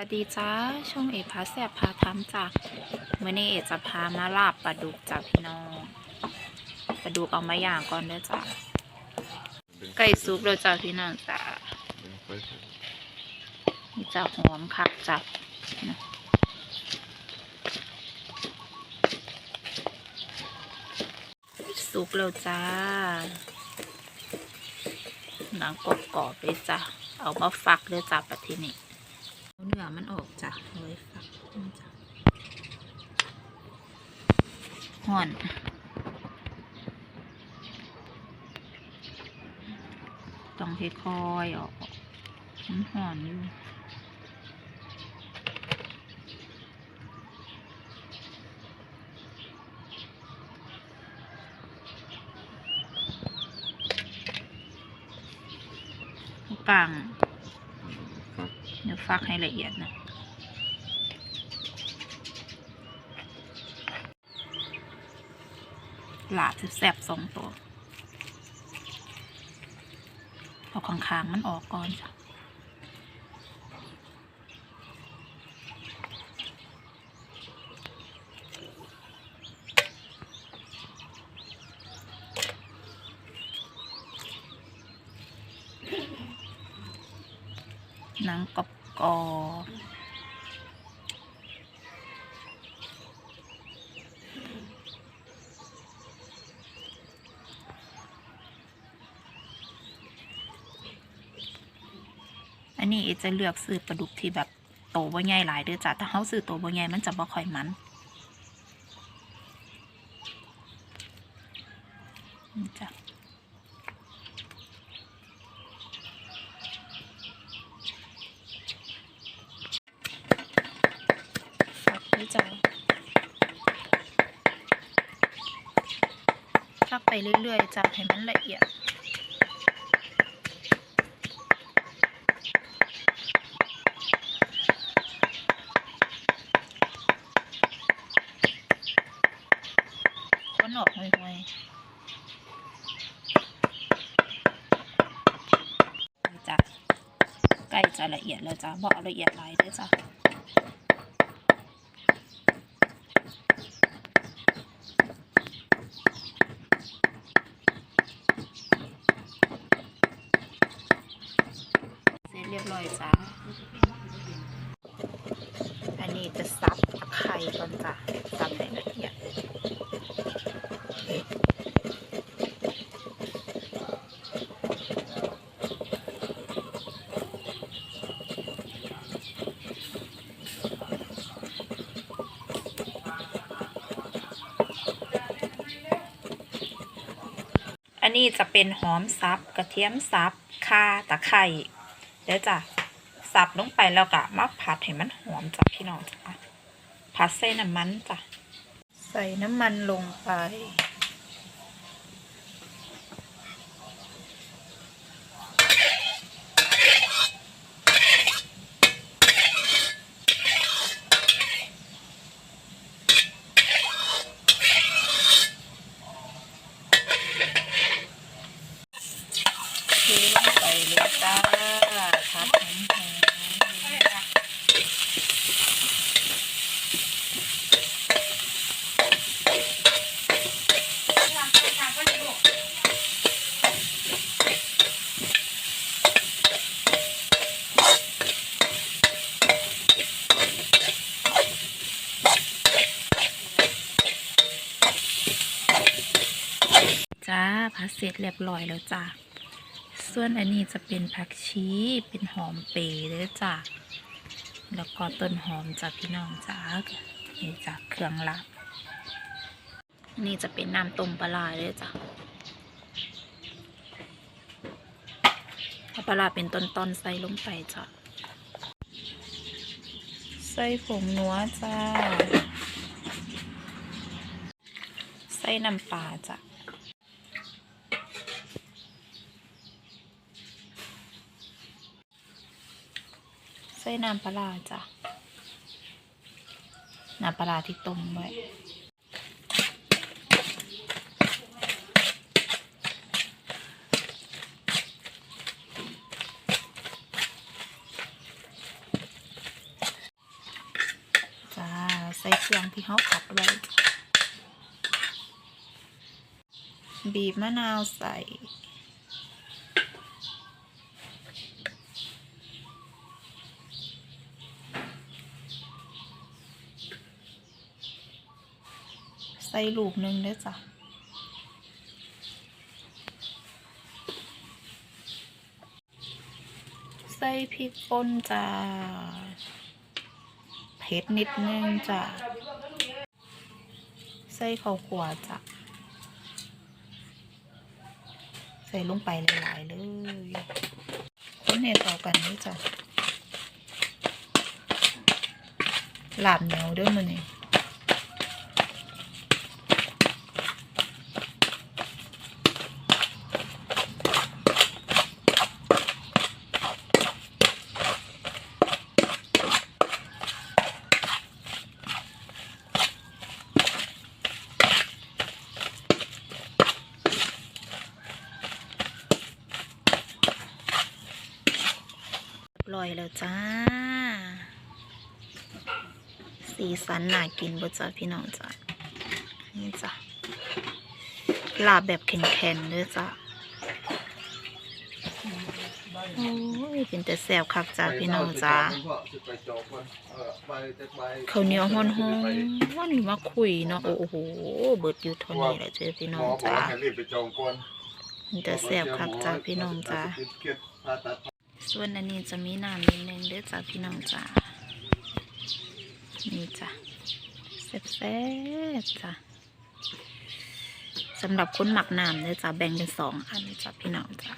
วัสดีจ้าช่องเอพาแสบพาทำจ้ะเมื่อนี้เอจะพามาลาบปลาดุกจ้ะพี่น้องปลาดุกเอามาอย่างก่อนเด้อจ้ะไก่ซุปเลยจ้ะพี่น้องจ้ะนี่จ้ะหอมคักจ้ะซุปแล้วจ้าหนังกรอบๆเลยจ้ะเอามาฟักเลยจ้ะปัทีนี้ มันออกจ้ะเอาไว้ฝักจ้ะห่อนต้องค่อยๆออกมันห่อนอยู่กลาง ฟักให้ละเอียดนะ หลาบแสบสองตัวเอาข้างๆมันออกก่อนจ้ะหนังกรอบ กออันนี้เอจะเลือกซื้อปลาดุกที่แบบโตบ่ใหญ่หลายเด้อจ้ะถ้าเขาซื้อโตบ่ใหญ่มันจะบ่ค่อยมันจ้ะ ฟักด้วยจ้ะฟัก ไปเรื่อยๆจ้ะให้มันละเอียดคนออกห่วยๆจ้ะใกล้จะละเอียดแล้วจ้ะบอกเอาละเอียดลายด้วยจ้ะ เสร็จเรียบร้อยจ้า อันนี้จะซับไข่ก่อนจ้ะซับในละเอียดอั นี้จะเป็นหอมซับกระเทียมซับข่าตะไคร้เดี๋ยวจ้ะสับลงไปแล้วก็มาผัดให้มันหอมจ้ะพี่น้องจ้ะผัดใส่น้ำมันจ้ะใส่น้ำมันลงไป เทลงไปเลยจ้าผัดหอมหอม จ้าผัดเสร็จเรียบร้อยแล้วจ้าส่วนอันนี้จะเป็นผักชีเป็นหอมเปรย์เด้อจ้ะแล้วก็ต้นหอมจากพี่น้องจ้านี่จ้ะเครื่องลับนี่จะเป็นน้ำต้มปลาเด้อจ้าปลาเป็นต้นๆใส่ลงไปจ้ะใส่ผงนัวจ้า ใส่น้ำปลาจ้ะ ส่น้ำปลาจ้ะน้ำปลาที่ต้มไว้ใส่เครื่องที่เขาผัดไว้ บีบมะนาวใส่ ส่ลูกหนึ่งเด้อจ้ะใส่พริกป่นจ้าเผ็ดนิดนึงจ้ะใส่ข้าวคั่วจ้ะใส่ลงไปหลายๆเลยคนให้เข้ากันด้วยจ้ะหลาบเหนียวด้วยมันนี่ อยแล้วจ้า สีสันน่ากินบ่จ้าพี่น้องจ้านี่จ้ะลาบแบบแข็งๆเด้อจ้าโอ้ยเป็นแต่แซ่บคักจ้าพี่น้องจ้าเขาเหนียวฮ้อนๆวันมาคุยเนาะโอ้โหเบิดอยู่ท่านี้แหละเจ้าพี่น้องจ้าให้รีบไปจองก่แซ่บคักจ้าพี่น้องจ้า ส่วนอันนี้จะมีน้ำนิดนึงเด้อจ้าพี่น้องจ้านี่จ้ะแซ่บๆจ้ะสำหรับคนหมักน้ำเด้อจ้าแบ่งเป็นสองอันจ้ะพี่น้องจ้า